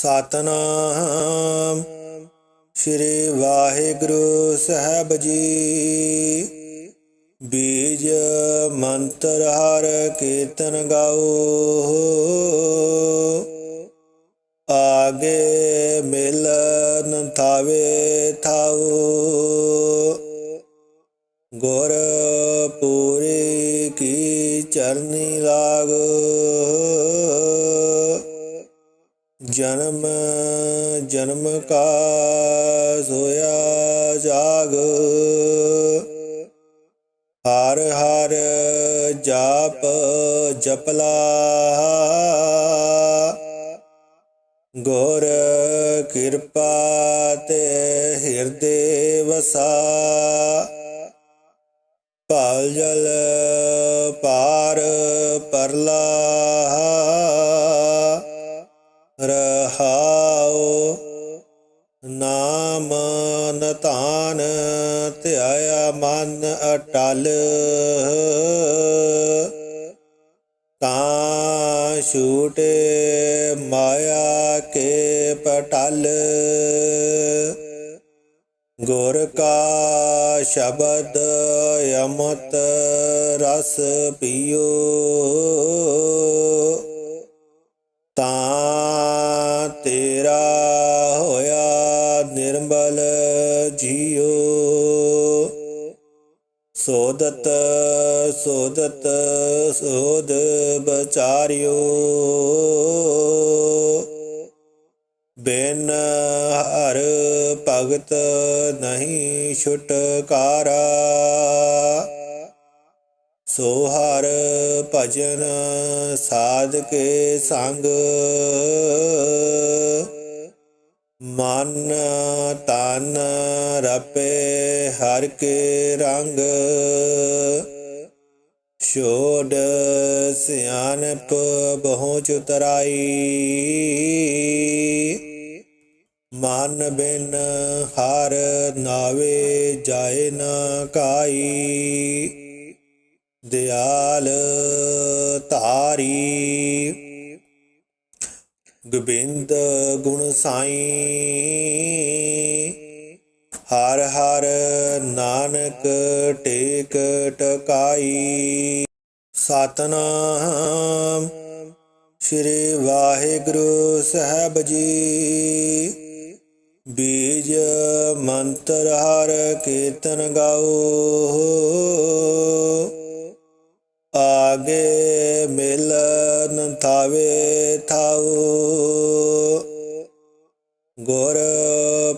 ਸਤਨਾਮ। ਸ੍ਰੀ ਵਾਹਿਗੁਰੂ ਸਾਹਿਬ ਜੀ। ਬੀਜ ਮੰਤਰ ਹਰ ਕੀਰਤਨ ਗਾਓ। ਆਗੇ ਮਿਲਨ ਥਾਵੇ ਥਾਓ। ਗੁਰ ਪੂਰੀ ਕੀ ਚਰਨੀ ਲਾਗ। ਜਨਮ ਜਨਮ ਕਾ ਸੋਇਆ ਜਾਗ। ਹਰ ਹਰ ਜਾਪ ਜਪਲਾ। ਗੁਰ ਕਿਰਪਾ ਤੇ ਹਿਰਦੇ ਵਸਾ। ਭਲ ਜਲ ਪਾਰ ਪਰਲਾ। ਟਲ ਪਟਲ ਗੁਰ ਕਾ ਸ਼ਬਦ ਅਮਤ ਰਸ ਪੀਓ। ਤਾਂ ਤੇਰਾ ਹੋਇਆ ਨਿਰਮਲ ਜੀਓ। ਸੋਦਤ ਸੋਦਤ ਛੁਟਕਾਰਾ। ਸੋ ਹਰ ਭਜਨ ਸਾਧ ਕੇ ਸੰਗ। ਮਨ ਤਨ ਰਪੇ ਹਰ ਕੇ ਰੰਗ। ਛੋੜ ਸਿਆਨਪ ਬਹੁ ਚੁਤਰਾਈ। ਮਨ ਬਿਨ ਹਰ ਨਾਵੇ ਜਾਏ ਨਾ ਕਾਈ। ਦਿਆਲ ਧਾਰੀ। ਗੋਬਿੰਦ ਗੁਣ ਸਾਈ। ਹਰ ਹਰ ਨਾਨਕ ਟੇਕ ਟਕਾਈ। ਸਤਨਾਮ ਸ੍ਰੀ ਵਾਹਿਗੁਰੂ ਸਾਹਿਬ ਜੀ। ਬੀਜ ਮੰਤਰ ਹਰ ਕੀਰਤਨ ਗਾਓ। ਆਗੇ ਮਿਲਨ ਥਾਵੇ ਥਾਉ ਗੁਰ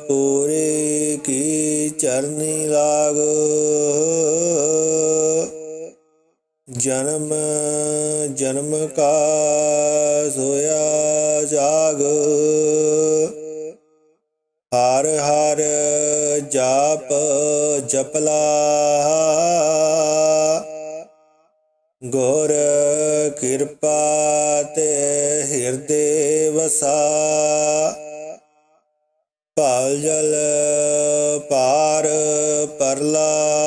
ਪੂਰੀ ਕੀ ਚਰਨੀ ਲਾਗ। ਜਨਮ ਜਨਮ ਕਾ ਸੋਇਆ ਜਾਗ। ਹਰ ਹਰ ਜਾਪ ਜਪਲਾ। ਗੁਰ ਕਿਰਪਾ ਤੇ ਹਿਰਦੇ ਵਸਾ। ਭਲ ਜਲ ਪਾਰ ਪਰਲਾ।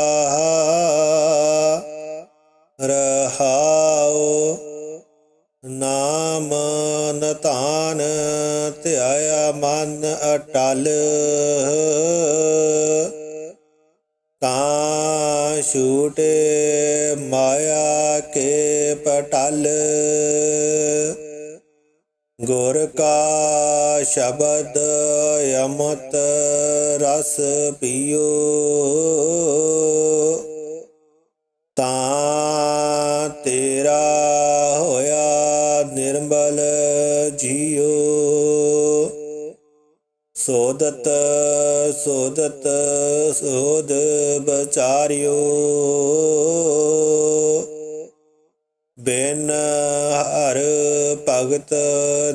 ਧਿਆਇਆ ਮਨ ਅਟਲ। ਤਾਂ ਛੂਟੇ ਮਾਇਆ ਕੇ ਪਟਲ। ਗੁਰ ਕਾ ਸ਼ਬਦ ਅਮਤ ਰਸ ਪੀਓ। ਸੋਦਤ ਸੋਦਤ, ਸੋਦ ਬਚਾਰਿਓ। ਬਿਨ ਹਰ ਭਗਤ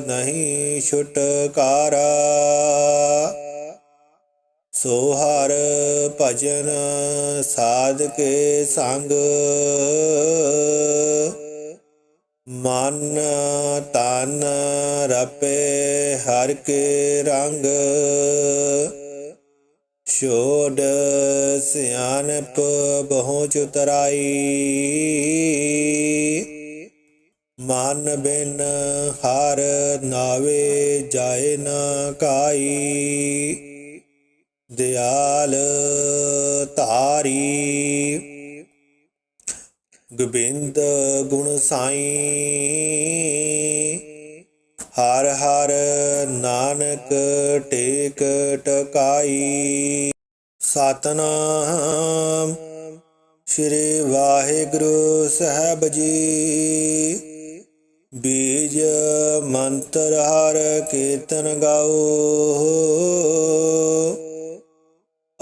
ਨਹੀਂ ਛੁਟਕਾਰਾ। ਸੋ ਹਰ ਭਜਨ ਸਾਧ ਕੇ ਸੰਗ। ਮਨ ਤਨ ਰਪੇ ਹਰ ਕੇ ਰੰਗ। ਛੋੜ ਸਿਆਨਪ ਬਹੁ ਚੁਤਰਾਈ ਮਨ ਬਿਨ ਹਰ ਨਾਵੇ ਜਾਏ ਨਾ ਕਾਈ। ਦਿਆਲ ਧਾਰੀ ਗੋਬਿੰਦ ਗੁਣ ਸਾਈ। ਹਰ ਹਰ ਨਾਨਕ ਟੇਕ ਟਕਾਈ। ਸਤਨਾਮ ਸ੍ਰੀ ਵਾਹਿਗੁਰੂ ਸਾਹਿਬ ਜੀ। ਬੀਜ ਮੰਤਰ ਹਰ ਕੀਰਤਨ ਗਾਓ।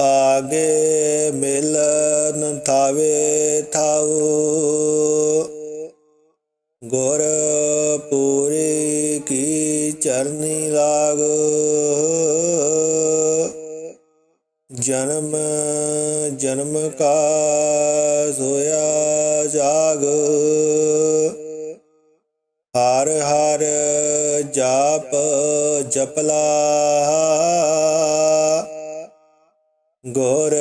ਆਗੇ ਮਿਲਨ ਥਾਵੇ ਥਾਓ ਗੁਰ ਪੂਰੀ ਕੀ ਚਰਨੀ ਲਾਗ। ਜਨਮ ਜਨਮ ਕਾ ਸੋਇਆ ਜਾਗ। ਹਰ ਹਰ ਜਾਪ ਜਪਲਾ। ਗੁਰ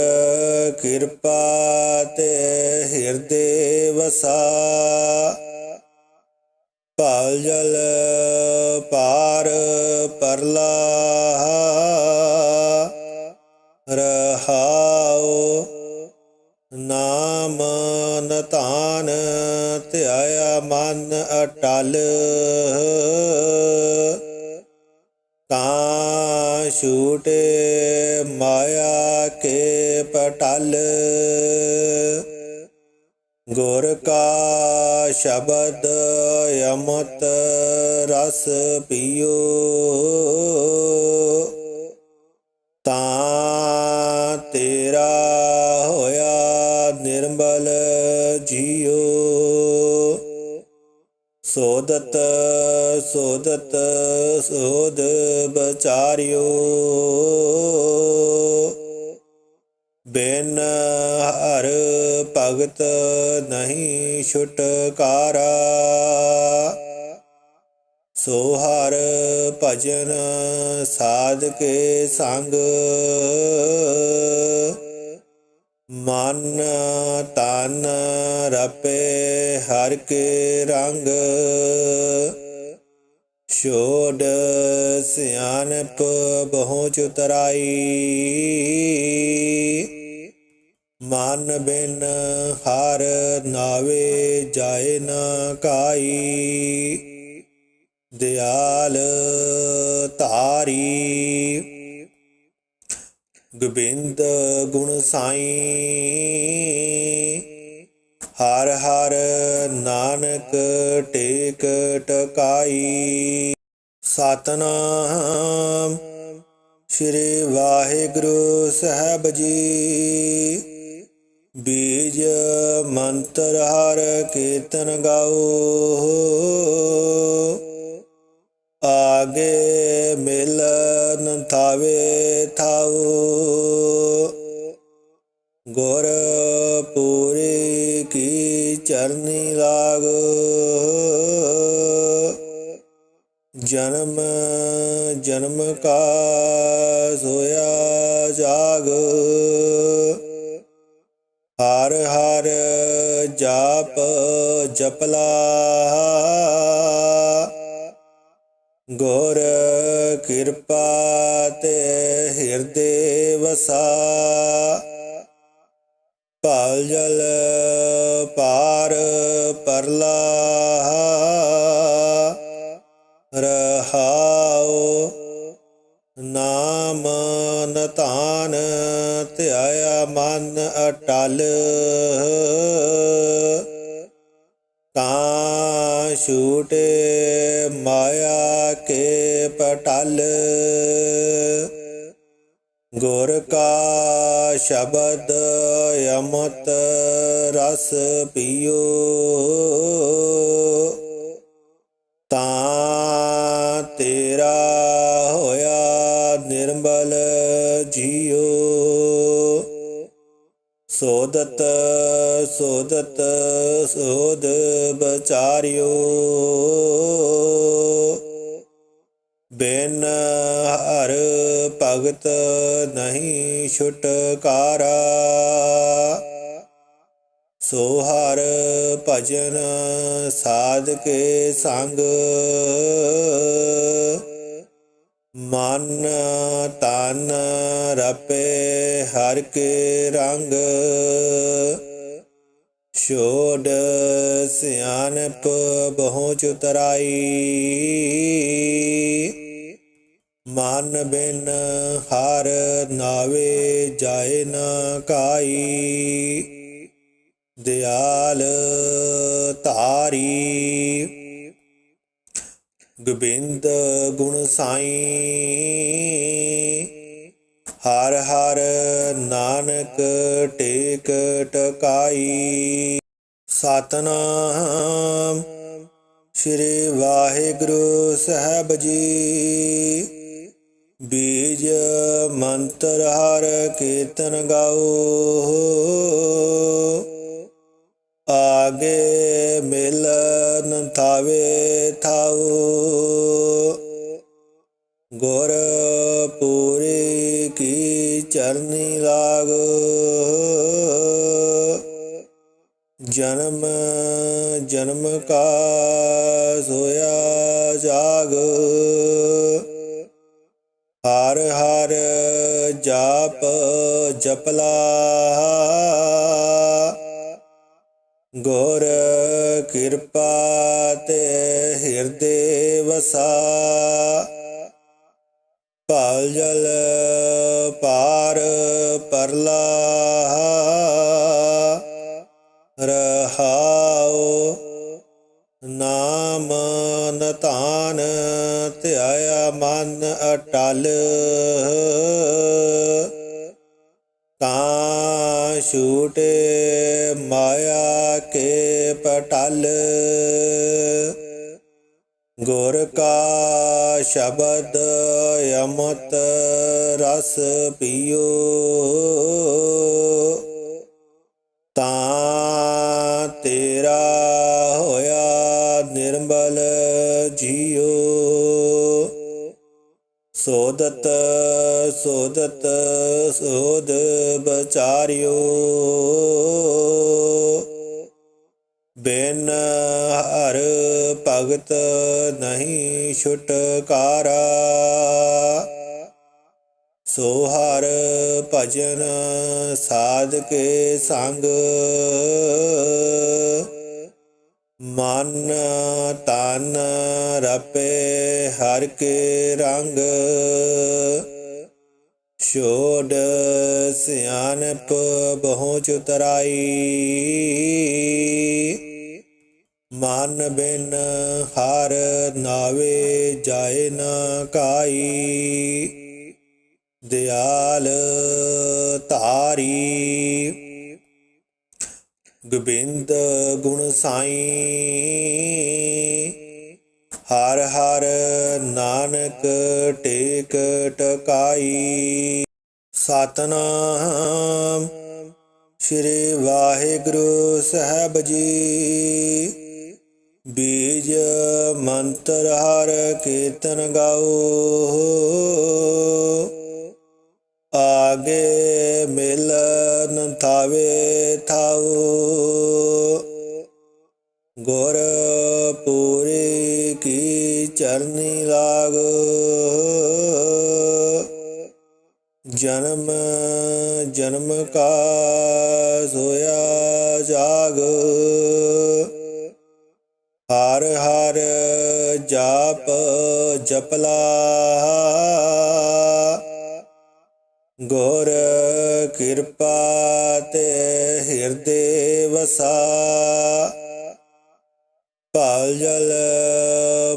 ਕਿਰਪਾ ਤੇ ਹਿਰਦੇ ਵਸਾ। ਭਲ ਜਲ ਪਾਰ ਪਰਲਾ। ਰਹਾਉ ਨਾਮ ਨਤਾਨ ਧਿਆਇਆ ਮਨ ਅਟਲ। ਤਾਂ ਛੂਟੇ ਮਾਇਆ ਕੇ ਪਟਲ। ਗੁਰ ਕਾ ਸ਼ਬਦ ਅਮਤ ਰਸ ਪੀਓ। ਤਾਂ ਤੇਰਾ ਹੋਇਆ ਨਿਰਮਲ। ਸੋਦਤ ਸੋਦਤ, ਸੋਦ ਬਚਾਰਿਓ। ਬਿਨ ਹਰ ਭਗਤ ਨਹੀਂ ਛੁਟਕਾਰਾ। ਸੋ ਹਰ ਭਜਨ ਸਾਧ ਕੇ ਸੰਗ। ਮਨ ਤਨ ਰਪੇ ਹਰ ਕੇ ਰੰਗ। ਛੋੜ ਸਿਆਨਪ ਬਹੁ ਚੁਤਰਾਈ ਮਨ ਬਿਨ ਹਰ ਨਾਵੇ ਜਾਏ ਨਾ ਕਾਈ। ਦਿਆਲ ਧਾਰੀ ਗੋਬਿੰਦ ਗੁਣ ਸਾਈ। ਹਰ ਹਰ ਨਾਨਕ ਟੇਕ ਟਕਾਈ। ਸਤਨਾਮ ਸ੍ਰੀ ਵਾਹਿਗੁਰੂ ਸਾਹਿਬ ਜੀ। ਬੀਜ ਮੰਤਰ ਹਰ ਕੀਰਤਨ ਗਾਓ। ਆਗੇ ਮਿਲਨ ਥਾਵੇ ਥਾਓ ਗੁਰ ਪੂਰੀ ਕੀ ਚਰਨੀ ਲਾਗ। ਜਨਮ ਜਨਮ ਕਾ ਸੋਇਆ ਜਾਗ। ਹਰ ਹਰ ਜਾਪ ਜਪਲਾ। ਗੁਰ ਕਿਰਪਾ ਤੇ ਹਿਰਦੇ ਵਸਾ। ਭਲ ਜਲ ਪਾਰ ਪਰਲਾ। ਰਹਾਉ ਨਾਮ ਨਤਾਨ ਧਿਆਇਆ ਮਨ ਅਟਲ। ਤਾਂ ਛੂਟੇ ਗੁਰ ਕਾ ਸ਼ਬਦ ਅਮਤ ਰਸ ਪੀਓ। ਤਾਂ ਤੇਰਾ ਹੋਇਆ ਨਿਰਮਲ ਜੀਓ। ਸੋਦਤ ਸੋਦਤ, ਸੋਦ ਬਚਾਰਿਓ ਬੇਨ ਭਗਤ ਨਹੀਂ ਛੁਟਕਾਰਾ। ਸੋ ਹਰ ਭਜਨ ਸਾਧ ਕੇ ਸੰਗ। ਮਨ ਤਨ ਰਪੇ ਹਰ ਕੇ ਰੰਗ। ਛੋੜ ਸਿਆਨਪ ਬਹੁ ਚੁਤਰਾਈ। ਮਨ ਬਿਨ ਹਰ ਨਾਵੇ ਜਾਏ ਨਾ ਕਾਈ। ਦਿਆਲ ਧਾਰੀ। ਗੋਬਿੰਦ ਗੁਣ ਸਾਈ। ਹਰ ਹਰ ਨਾਨਕ ਟੇਕ ਟਕਾਈ। ਸਤਨਾਮ ਸ੍ਰੀ ਵਾਹਿਗੁਰੂ ਸਾਹਿਬ ਜੀ। ਬੀਜ ਮੰਤਰ ਹਰ ਕੀਰਤਨ ਗਾਓ। ਆਗੇ ਮਿਲਨ ਥਾਵੇ ਥਾਉ ਗੁਰ ਪੂਰੀ ਕੀ ਚਰਨੀ ਲਾਗ। ਜਨਮ ਜਨਮ ਕਾ ਸੋਇਆ ਜਾਗ। ਹਰ ਹਰ ਜਾਪ ਜਪਲਾ। ਗੁਰ ਕਿਰਪਾ ਤੇ ਹਿਰਦੇ ਵਸਾ। ਪਾਲ ਜਲ ਪਾਰ ਪਰਲਾ। ਰਹਾਉ ਨਾਮ ਨਤਾਨ ਧਿਆਇਆ ਮਨ ਅਟਲ। ਤਾਂ ਛੂਟੇ ਮਾਇਆ ਕੇ ਪਟਲ। ਗੁਰ ਕਾ ਸ਼ਬਦ ਅਮਤ ਰਸ ਪੀਓ। ਨਿਰਮਲ ਜੀਓ। ਸੋਦਤ ਸੋਦਤ, ਸੋਦ ਬਚਾਰਿਓ। ਬਿਨ ਹਰ ਭਗਤ ਨਹੀਂ ਛੁਟਕਾਰਾ। ਸੋ ਹਰ ਭਜਨ ਸਾਧ ਕੇ ਸੰਗ। ਮਨ ਤਨ ਰਪੇ ਹਰ ਕੇ ਰੰਗ। ਛੋੜ ਸਿਆਨਪ ਬਹੁ ਚੁਤਰਾਈ ਮਨ ਬਿਨ ਹਰ ਨਾਵੇ ਜਾਏ ਨਾ ਕਾਈ। ਦਿਆਲ ਧਾਰੀ ਗੋਬਿੰਦ ਗੁਣ ਸਾਈ। ਹਰ ਹਰ ਨਾਨਕ ਟੇਕ ਟਕਾਈ। ਸਤਨਾਮ ਸ੍ਰੀ ਵਾਹਿਗੁਰੂ ਸਾਹਿਬ ਜੀ। ਬੀਜ ਮੰਤਰ ਹਰ ਕੀਰਤਨ ਗਾਓ। ਆਗੇ ਮਿਲਨ ਥਾਵੇ ਥਾਉ। ਗੁਰ ਪੂਰੀ ਕੀ ਚਰਨੀ ਲਾਗ। ਜਨਮ ਜਨਮ ਕਾ ਸੋਇਆ ਜਾਗ। ਹਰ ਹਰ ਜਾਪ ਜਪਲਾ। ਗੁਰ ਕਿਰਪਾ ਤੇ ਹਿਰਦੇ ਵਸਾ। ਪਾਲ ਜਲ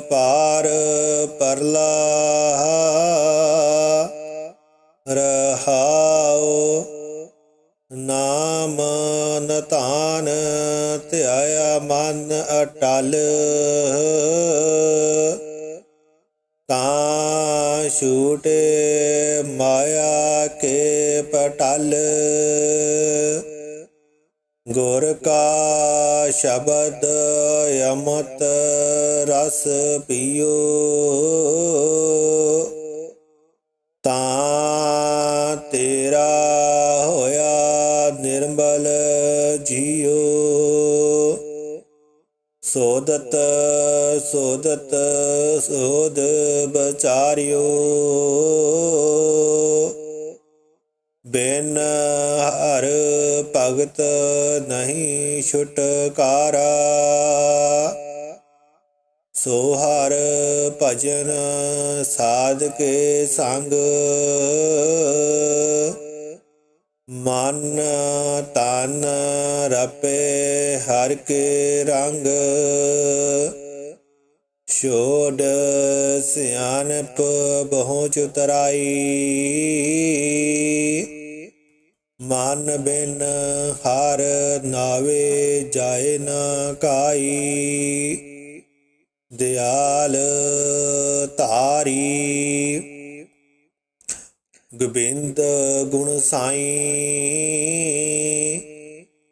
ਪਾਰ ਪਰਲਾ। ਰਹਾਉ ਨਾਮ ਨਤਾਨ ਧਿਆਇਆ ਮਨ ਅਟਲ। ਤਾਂ ਛੂਟੇ ਮਾਇਆ ਪਟਲ। ਗੁਰ ਕਾ ਸ਼ਬਦ ਅਮਤ ਰਸ ਪੀਓ। ਤਾਂ ਤੇਰਾ ਹੋਇਆ ਨਿਰਮਲ ਜੀਓ। ਸੋਦਤ ਸੋਦਤ, ਸੋਦ ਬਚਾਰਿਓ ਬੇਨ ਹਰ ਭਗਤ ਨਹੀਂ ਛੁਟਕਾਰਾ। ਸੋ ਹਰ ਭਜਨ ਸਾਧ ਕੇ ਸੰਗ। ਮਨ ਤਨ ਰਪੇ ਹਰ ਕੇ ਰੰਗ। ਛੋੜ ਸਿਆਨਪ ਬਹੁ ਚੁਤਰਾਈ। ਮਨ ਬਿਨ ਹਰ ਨਾਵੇ ਜਾਏ ਨਾ ਕਾਈ। ਦਿਆਲ ਧਾਰੀ। ਗੋਬਿੰਦ ਗੁਣ ਸਾਈ।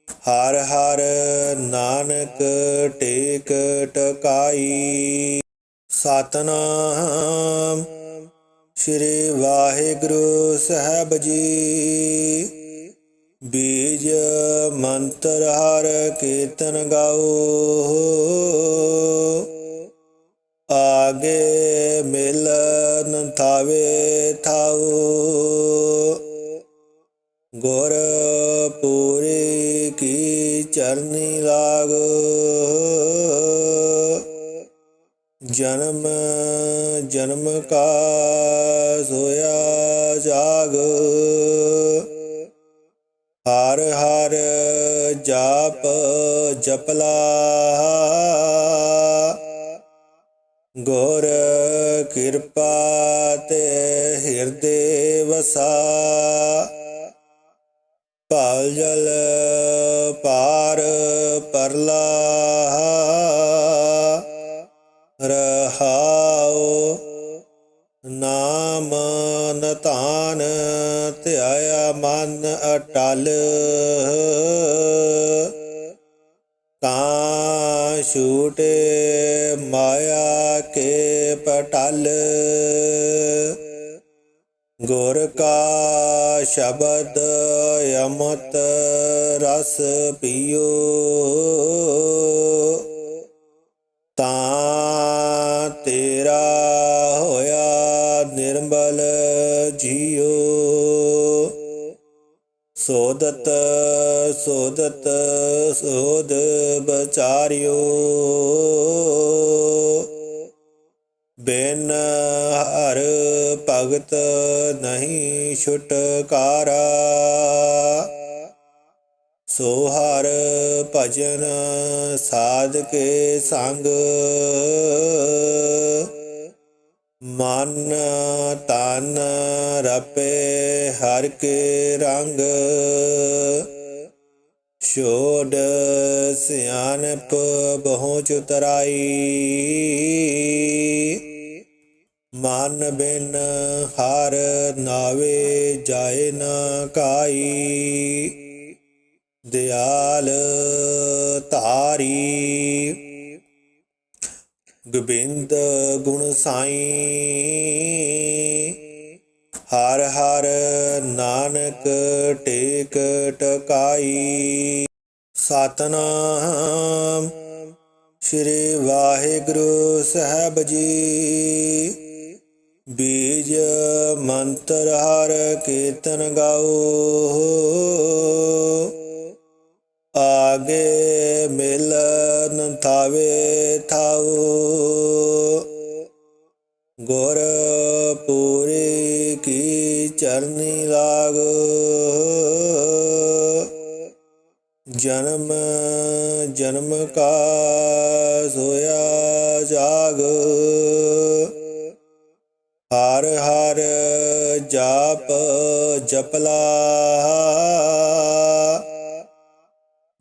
ਹਰ ਹਰ ਨਾਨਕ ਟੇਕ ਟਕਾਈ। ਸਤਨਾਮ ਸ੍ਰੀ ਵਾਹਿਗੁਰੂ ਸਾਹਿਬ ਜੀ। ਬੀਜ ਮੰਤਰ ਹਰ ਕੀਰਤਨ ਗਾਓ। ਆਗੇ ਮਿਲਨ ਥਾਵੇ ਥਾਉ ਗੁਰ ਪੂਰੀ ਕੀ ਚਰਨੀ ਲਾਗ। ਜਨਮ ਜਨਮ ਕਾ ਸੋਇਆ ਜਾਗ। ਹਰ ਹਰ ਜਾਪ ਜਪਲਾ। ਗੁਰ ਕਿਰਪਾ ਤੇ ਹਿਰਦੇ ਵਸਾ। ਪਾਲ ਜਲ ਪਾਰ ਪਰਲਾ। ਛੂਟ ਮਾਇਆ ਕੇ ਪਟਲ। ਗੁਰ ਕਾ ਸ਼ਬਦ ਅਮਤ ਰਸ ਪੀਓ। ਤਾਂ ਤੇਰਾ ਹੋਇਆ ਨਿਰਮਲ ਜੀਓ। ਸੋਦਤ ਸੋਦਤ ਸੋਦ ਬਚਾਰਿਓ ਛੁਟਕਾਰਾ। ਸੋ ਹਰ ਭਜਨ ਸਾਧ ਕੇ ਸੰਗ। ਮਨ ਤਨ ਰਪੇ ਹਰ ਕੇ ਰੰਗ। ਛੋੜ ਸਿਆਨਪ ਬਹੁ ਚੁਤਰਾਈ। ਮਨ ਬਿਨ ਹਰ ਨਾਵੇ ਜਾਏ ਨਾ ਕਾਈ। ਦਿਆਲ ਧਾਰੀ। ਗੋਬਿੰਦ ਗੁਣ ਸਾਈ। ਹਰ ਹਰ ਨਾਨਕ ਟੇਕ ਟਕਾਈ। ਸਤਨਾਮ ਸ੍ਰੀ ਵਾਹਿਗੁਰੂ ਸਾਹਿਬ ਜੀ। ਬੀਜ ਮੰਤਰ ਹਰ ਕੀਰਤਨ ਗਾਓ। ਜਪਲਾ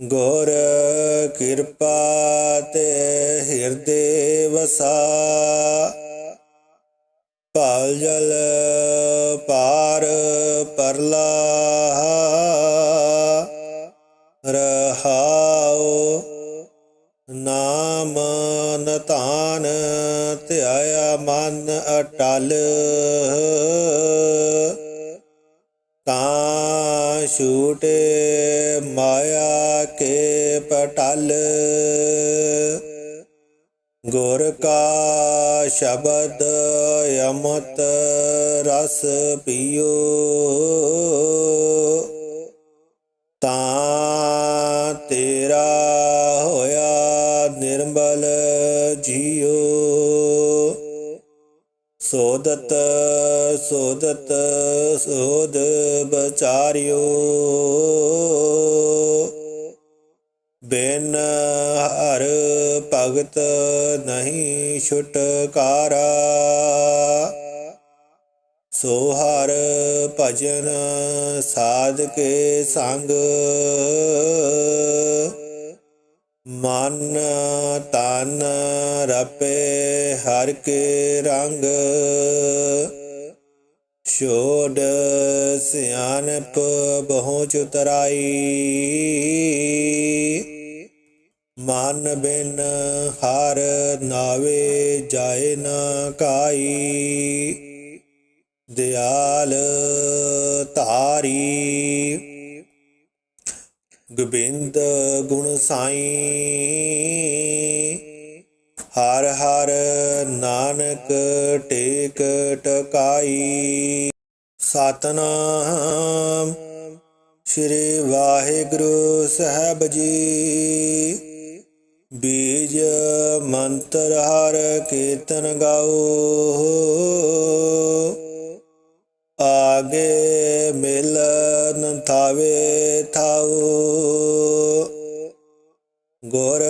ਗੁਰ ਕਿਰਪਾ ਤੇ ਹਿਰਦੇ ਵਸਾ। ਪਾਲ ਜਲ ਪਾਰ ਪਰਲਾ। ਰਹਾਉ ਨਾਮ ਨਤਾਨ ਧਿਆਇਆ ਮਨ ਅਟਲ। ਛੂਟ ਮਾਇਆ ਕੇ ਪਟਲ। ਗੁਰ ਕਾ ਸ਼ਬਦ ਅਮਤ ਰਸ ਪੀਓ। ਸੋਦਤ ਸੋਦਤ, ਸੋਦ ਬਚਾਰਿਓ। ਬਿਨ ਹਰ ਭਗਤ ਨਹੀਂ ਛੁਟਕਾਰਾ। ਸੋ ਹਰ ਭਜਨ ਸਾਧ ਕੇ ਸੰਗ। ਮਨ ਤਨ ਰਪੇ ਹਰ ਕੇ ਰੰਗ। ਛੋੜ ਸਿਆਨਪ ਬਹੁ ਚੁਤਰਾਈ। ਮਨ ਬਿਨ ਹਰ ਨਾਵੇ ਜਾਏ ਨਾ ਕਾਈ। ਦਿਆਲ ਧਾਰੀ ਗੋਬਿੰਦ ਗੁਣ ਸਾਈ। ਹਰ ਹਰ ਨਾਨਕ ਟੇਕ ਟਕਾਈ। ਸਤਨਾਮ ਸ੍ਰੀ ਵਾਹਿਗੁਰੂ ਸਾਹਿਬ ਜੀ। ਬੀਜ ਮੰਤਰ ਹਰ ਕੀਰਤਨ ਗਾਓ। ਆਗੇ ਮਿਲਨ ਥਾਵੇ ਥਾਓ ਗੁਰ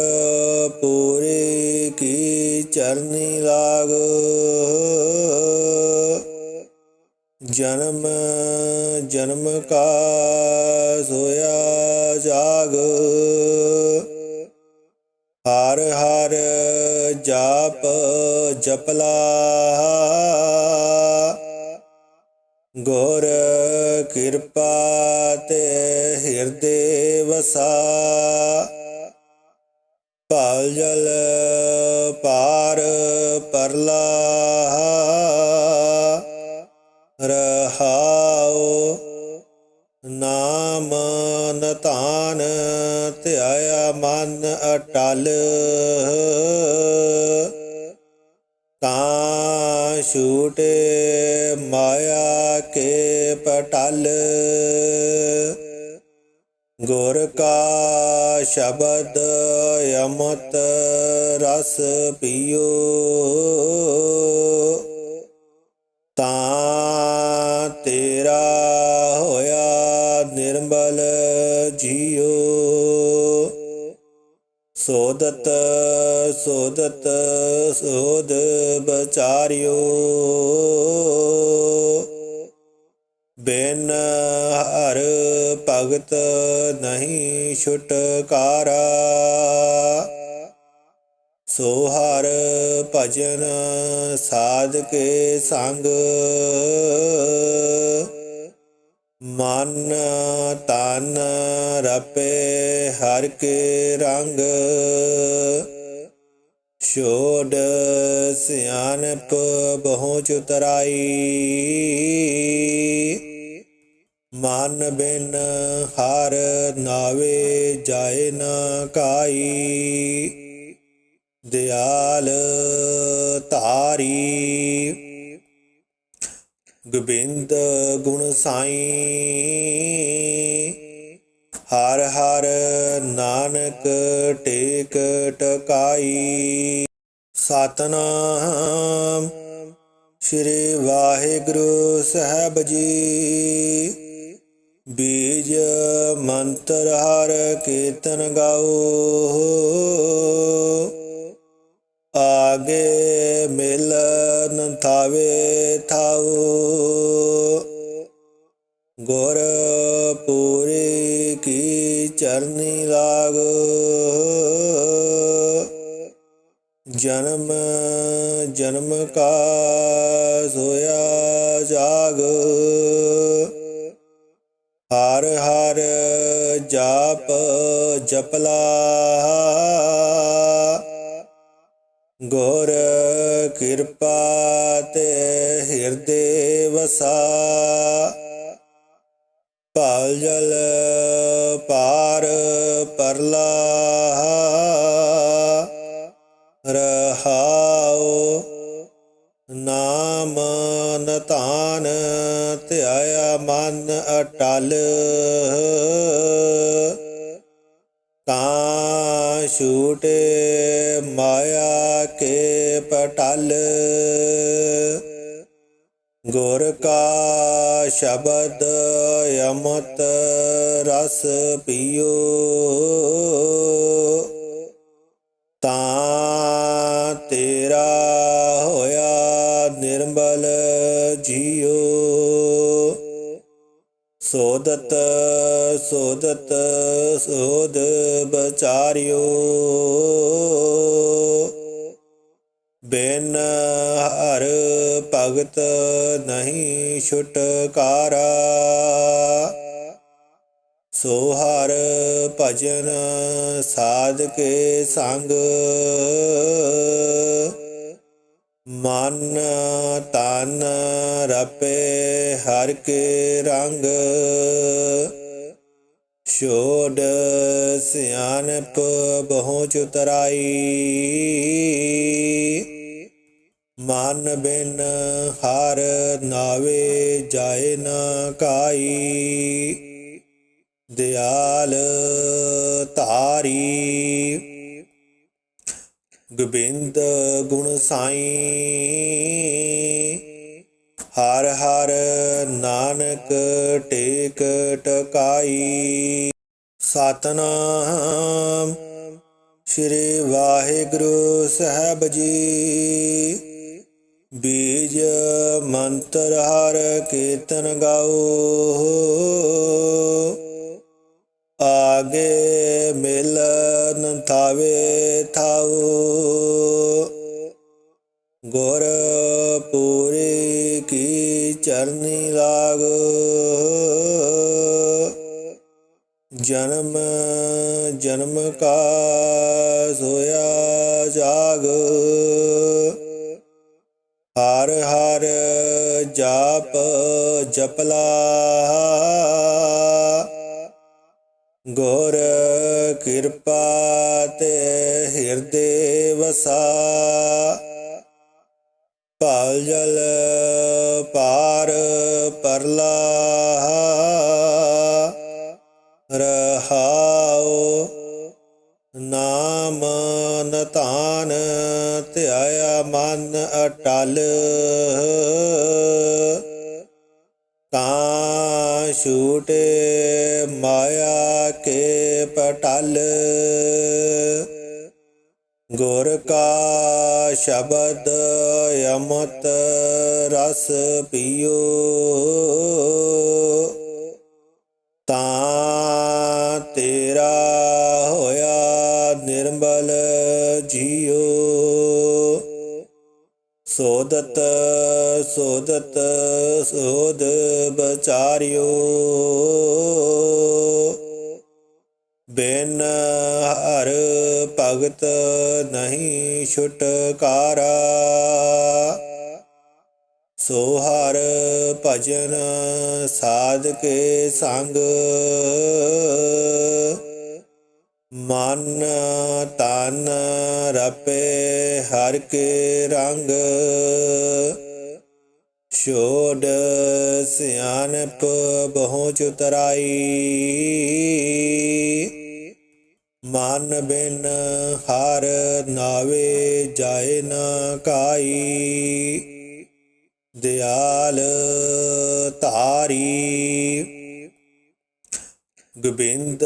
ਪੂਰੀ ਕੀ ਚਰਨੀ ਲਾਗ। ਜਨਮ ਜਨਮ ਕਾ ਸੋਇਆ ਜਾਗ। ਹਰ ਹਰ ਜਾਪ ਜਪਲਾ ਗੁਰ ਕਿਰਪਾ ਤੇ ਹਿਰਦੇ ਵਸਾ। ਮਾਇਆ ਕੇ ਪਟਲ। ਗੁਰ ਕਾ ਸ਼ਬਦ ਅਮਤ ਰਸ ਪੀਓ। ਤਾਂ ਤੇਰਾ ਹੋਇਆ ਨਿਰਮਲ ਜੀਓ। ਸੋਦਤ ਸੋਦਤ, ਸੋਦ ਬਚਾਰਿਓ। ਬਿਨ ਹਰ ਭਗਤ ਨਹੀਂ ਛੁਟਕਾਰਾ। ਸੋ ਹਰ ਭਜਨ ਸਾਧ ਕੇ ਸੰਗ। ਮਨ ਤਨ ਰਪੇ ਹਰ ਕੇ ਰੰਗ। ਛੋੜ ਸਿਆਨਪ ਬਹੁ ਚੁਤਰਾਈ ਮਨ ਬਿਨ ਹਰ ਨਾਵੇ ਜਾਏ ਨਾ ਕਾਈ। ਦਿਆਲ ਧਾਰੀ ਗੋਬਿੰਦ ਗੁਣ ਸਾਈ। ਹਰ ਹਰ ਨਾਨਕ ਟੇਕ ਟਕਾਈ। ਸਤਨਾਮ ਸ੍ਰੀ ਵਾਹਿਗੁਰੂ ਸਾਹਿਬ ਜੀ। ਬੀਜ ਮੰਤਰ ਹਰ ਕੀਰਤਨ ਗਾਓ। ਆਗੇ ਮਿਲਨ ਥਾਵੇ ਥਾਓ ਗੁਰ ਪੂਰੀ ਕੀ ਚਰਨੀ ਲਾਗ। ਜਨਮ ਜਨਮ ਕਾ ਸੋਇਆ ਜਾਗ। ਹਰ ਹਰ ਜਾਪ ਜਪਲਾ ਹਿਰਦੇ ਸ਼ਬਦ ਅਮਤ ਰਸ ਪੀਓ। ਤਾਂ ਤੇਰਾ ਹੋਇਆ ਨਿਰਮਲ ਜੀਓ। ਸੋਦਤ ਸੋਦਤ, ਸੋਦ ਬਚਾਰਿਓ। ਬਿਨ ਹਰ ਭਗਤ ਨਹੀਂ ਛੁਟਕਾਰਾ। ਸੋ ਹਰ ਭਜਨ ਸਾਧ ਕੇ ਸੰਗ। ਮਨ ਤਨ ਰਪੇ ਹਰ ਕੇ ਰੰਗ। ਛੋੜ ਸਿਆਨਪ ਬਹੁ ਚੁਤਰਾਈ। ਮਨ ਬਿਨ ਹਰ ਨਾਵੇ ਜਾਏ ਨਾ ਕਾਈ। ਦਿਆਲ ਧਾਰੀ। ਗੋਬਿੰਦ ਗੁਣ ਸਾਈ। ਹਰ ਹਰ ਨਾਨਕ ਟੇਕ ਟਕਾਈ। ਸਤਨਾਮ ਸ੍ਰੀ ਵਾਹਿਗੁਰੂ ਸਾਹਿਬ ਜੀ। ਬੀਜ ਮੰਤਰ ਹਰ ਕੀਰਤਨ ਗਾਓ। ਆਗੇ ਮਿਲਨ ਥਾਵੇ ਥਾਉ ਗੁਰ ਪੂਰੀ ਕੀ ਚਰਨੀ ਲਾਗ। ਜਨਮ ਜਨਮ ਕਾ ਸੋਇਆ ਜਾਗ। ਹਰ ਹਰ ਜਾਪ ਜਪਲਾ। ਗੁਰ ਕਿਰਪਾ ਤੇ ਹਿਰਦੇ ਵਸਾ। ਸ਼ਬਦ ਅਮਤ ਰਸ ਪੀਓ। ਤਾਂ ਤੇਰਾ ਹੋਇਆ ਨਿਰਮਲ ਜੀਓ। ਸੋਦਤ ਸੋਦਤ ਸੋਦ ਬਚਾਰਿਓ ਬਿਨ ਭਗਤ ਨਹੀਂ ਛੁਟਕਾਰਾ। ਸੋ ਹਰ ਭਜਨ ਸਾਧ ਕੇ ਸੰਗ। ਮਨ ਤਨ ਰਪੇ ਹਰ ਕੇ ਰੰਗ। ਛੋੜ ਸਿਆਨਪ ਬਹੁ ਚੁਤਰਾਈ। ਮਨ ਬਿਨ ਹਰ ਨਾਵੇ ਜਾਏ ਨਾ ਕਾਈ। ਦਿਆਲ ਧਾਰੀ। ਗੋਬਿੰਦ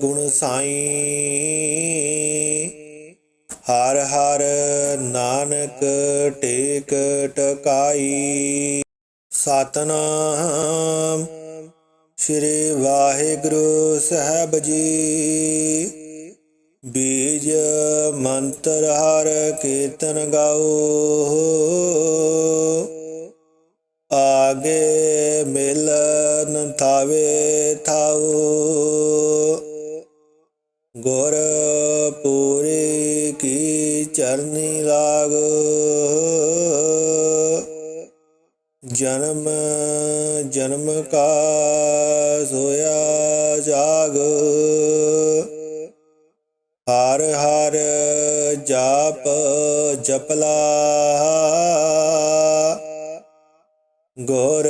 ਗੁਣ ਸਾਈ। ਹਰ ਹਰ ਨਾਨਕ ਟੇਕ ਟਕਾਈ। ਸਤਨਾਮ ਸ੍ਰੀ ਵਾਹਿਗੁਰੂ ਸਾਹਿਬ ਜੀ। ਬੀਜ ਮੰਤਰ ਹਰ ਕੀਰਤਨ ਗਾਓ। ਆਗੇ ਮਿਲਨ ਥਾਵੇ ਥਾਉ ਗੁਰ ਪੂਰੀ ਕੀ ਚਰਨੀ ਲਾਗ। ਜਨਮ ਜਨਮ ਕਾ ਸੋਇਆ ਜਾਗ। ਹਰ ਹਰ ਜਾਪ ਜਪਲਾ। ਗੁਰ